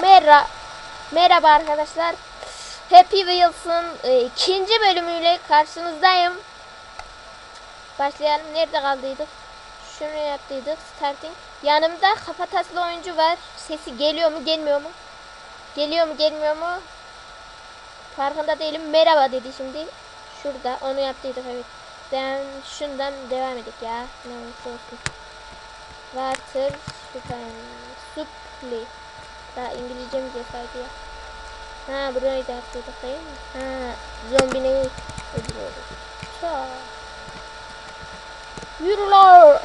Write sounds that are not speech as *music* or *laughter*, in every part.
Merhaba. Merhaba arkadaşlar. Happy Wheels'ın e, ikinci bölümüyle karşınızdayım. Başlayalım. Nerede kaldıydık? Şunu yaptıydık. Starting. Yanımda kafataslı oyuncu var. Sesi geliyor mu gelmiyor mu? Geliyor mu gelmiyor mu? Farkında değilim. Merhaba dedi şimdi. Şurada. Onu yaptıydık evet. Ben şundan devam edik ya. Ne olursa olsun. Water Supply. Daha İngilizcemiz yasaydı ya. Ha burayı da yapıyorduk değil? Ha zombini öldürüyoruz. Ça. Yürü lan.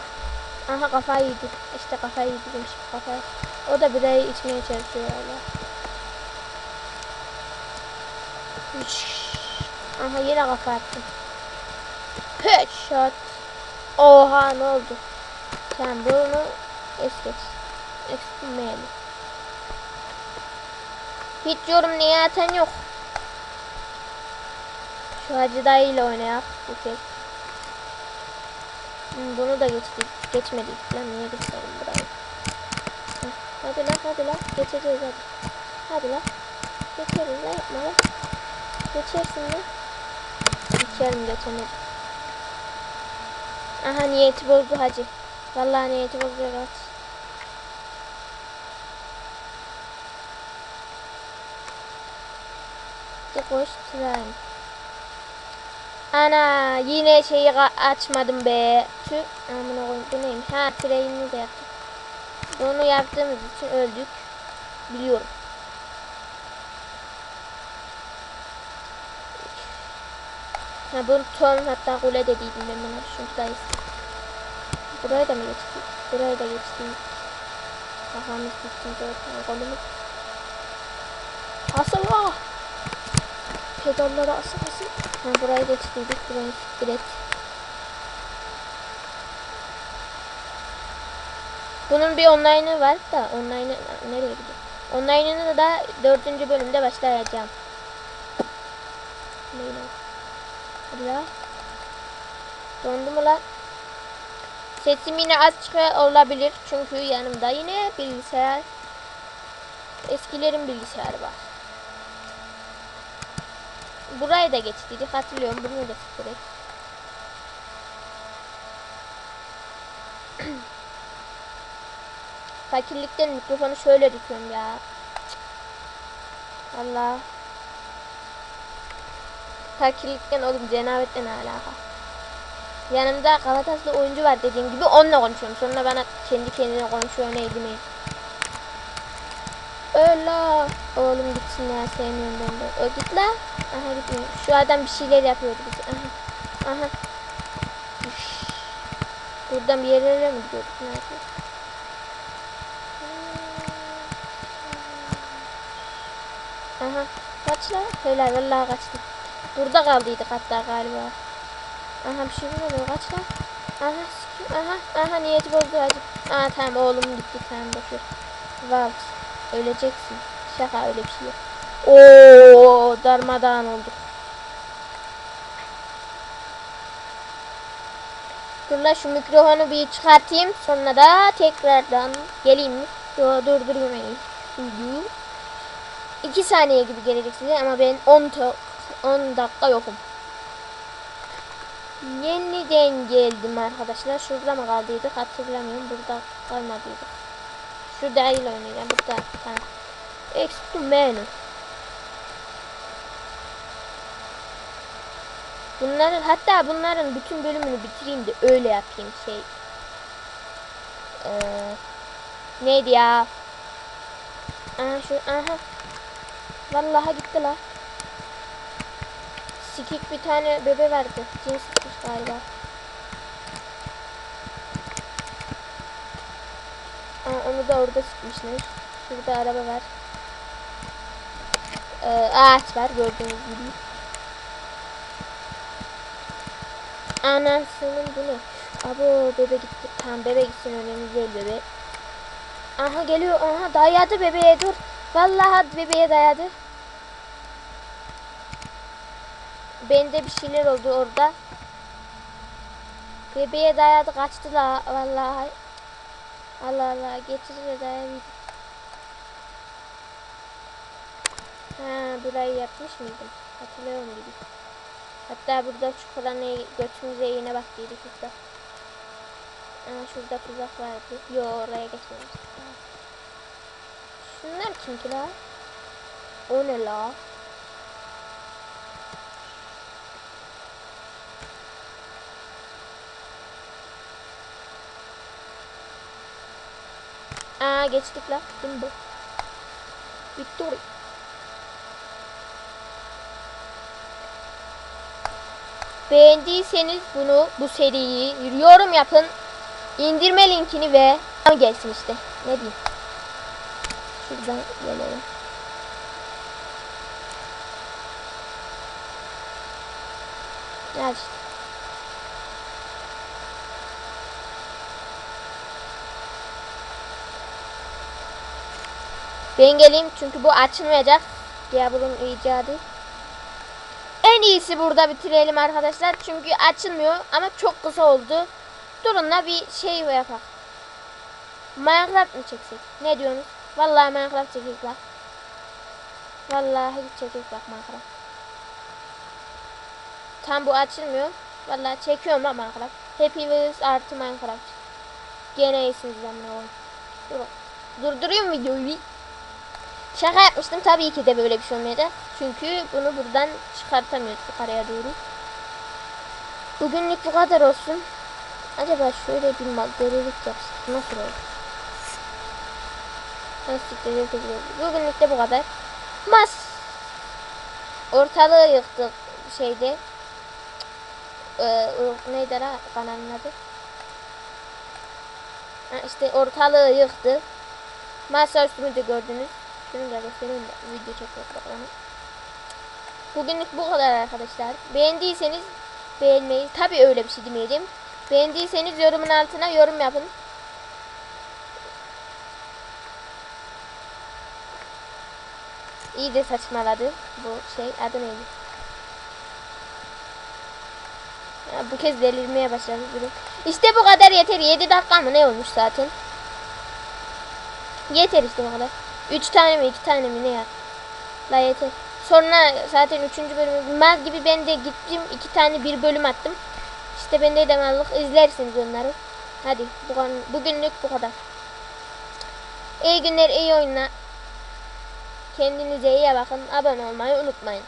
Aha kafayı yedi. İşte kafayı yedi demiş kafayı. O da birayı içmeye çalışıyor hala. Aha yine kafa attım. Headshot. Oha ne oldu? Sen bunu es geç. Eksilmeyelim. Hiç yorum niye atan yok. Şu Hacı dayıyla oynayak bu kez. Hmm, Bunu da geçtik. Geçmedik lan niye geçelim burayı. Hadi lan hadi lan geçeceğiz hadi. Hadi lan. Geçeriz lan yapma lan. Geçersin lan. Geçerim geçemedim. Aha niyeti bozdu hacı. Vallahi niyeti bozuyor hacı. Koş tren. Ana yine şeyi açmadım be. Tüh amına koyayım bu neymiş? Ha trenini de yaptık. Bunu yaptığımız için öldük. Biliyorum. Ha bunu ton hatta kule dediydim ben buna. Şuradayız. Buraya da mı geçtik? Buraya da geçtik. Kafamız gitti. Kolumuz. Asıl ah! Pedallara asıl asıl. Ha buraya geçtiydik. Burayı siktir et. Bunun bir online'ı var da online'ı nereye gidiyor? Online'ını da dördüncü bölümde başlayacağım. Neyle? Dondu mu lan? Sesim yine açık olabilir çünkü yanımda yine bilgisayar eskilerin bilgisayarı var. Burayı da geçtiydik hatırlıyorum bunu da siktirek. *clears throat* Fakirlikten mikrofonu şöyle tutuyorum ya. Allah. Fakirlikten oğlum cenabetten alaka. Yanımda Galatasaraylı oyuncu var dediğim gibi onunla konuşuyorum. Sonra bana kendi kendine konuşuyor neydi mi? Öla. Oğlum gitsin ya sevmiyorum ben de. O git la. Aha gitmiyor. Şu adam bir şeyler yapıyordu bize. Aha. Aha. Üş. Buradan bir yerlere mi gidiyorduk? Ne yapıyoruz? Aha. Kaç la? Helal vallahi kaçtı. Burada kaldıydık hatta galiba. Aha bir şey bilmiyorum kaç lan. Aha. Aha aha niyeti bozdu hacı. Aa tamam oğlum gitti tamam boşver. Valt. Öleceksin. Şaka öyle bir şey yok. Oo darmadağın olduk. Dur la şu mikrofonu bir çıkartayım. Sonra da tekrardan geleyim mi? Yo durdurmayayım. 2 saniye gibi gelecek size ama ben 10 10 dakika yokum. Yeniden geldim arkadaşlar. Şurada mı kaldıydık hatırlamıyorum. Burada kalmadıydık. Şurada il oynayacağım. Burada tamam. Menu. Bunların hatta bunların bütün bölümünü bitireyim de öyle yapayım şey. Ee, neydi ya? Aha şu aha. Vallahi gitti la. Sikik bir tane bebe vardı. Cins galiba. Aa, onu da orada sıkmışlar. Şurada araba var. Ee, ağaç var gördüğünüz gibi. Anasının bu ne? Abo bebe gitti. Tamam bebe gitsin önemli değil bebe. Aha geliyor. Aha dayadı bebeğe dur. Vallahi bebeğe dayadı. Bende bir şeyler oldu orada. Bebeğe dayadı kaçtı la vallahi. Allah Allah getir vedaya bir. Ha burayı yapmış mıydım? Hatırlıyor muydum? Hatta burada çikolataya götümüze iğne baktıydık ilk Aa, şurada tuzak vardı. Yo oraya geçmemiş. Şunlar kim ki la? O ne la? Geçtik la. Bu? Victory. Beğendiyseniz bunu bu seriyi yorum yapın. İndirme linkini ve gelsin işte. Ne diyeyim? Şuradan gelelim. Ya Ben geleyim çünkü bu açılmayacak. Diablo'nun icadı. En iyisi burada bitirelim arkadaşlar. Çünkü açılmıyor ama çok kısa oldu. Durunla bir şey yapalım. Minecraft mı çeksek? Ne diyorsunuz? Vallahi Minecraft çekecek bak. Vallahi çekecek bak Minecraft. Tam bu açılmıyor. Vallahi çekiyorum lan Minecraft. Happy Wheels artı Minecraft. Gene iyisiniz lan oğlum. Dur. Durduruyorum videoyu. Şaka yapmıştım. Tabii ki de böyle bir şey olmayacak. Çünkü bunu buradan çıkartamıyoruz yukarıya doğru. Bugünlük bu kadar olsun. Acaba şöyle bir delilik yapsak nasıl olur? Bugünlük de bu kadar. Mas. Ortalığı yıktık şeyde. Ee, neydi la kanalın adı? Ha, işte ortalığı yıktı. Masa üstümü de gördünüz. Şunu da göstereyim de video çekiyoruz bakalım. Bugünlük bu kadar arkadaşlar. Beğendiyseniz beğenmeyi tabi öyle bir şey demeyeceğim. Beğendiyseniz yorumun altına yorum yapın. İyi de saçmaladı bu şey adı neydi? Ya bu kez delirmeye başladı durum. İşte bu kadar yeter. 7 dakika mı ne olmuş zaten? Yeter işte bu kadar. 3 tane mi 2 tane mi ne ya? La yeter. Sonra zaten 3. bölümü mal gibi ben de gittim 2 tane bir bölüm attım. İşte ben de demallık izlersiniz onları. Hadi bugün, bugünlük bu kadar. İyi günler iyi oyunlar. Kendinize iyi bakın. Abone olmayı unutmayın.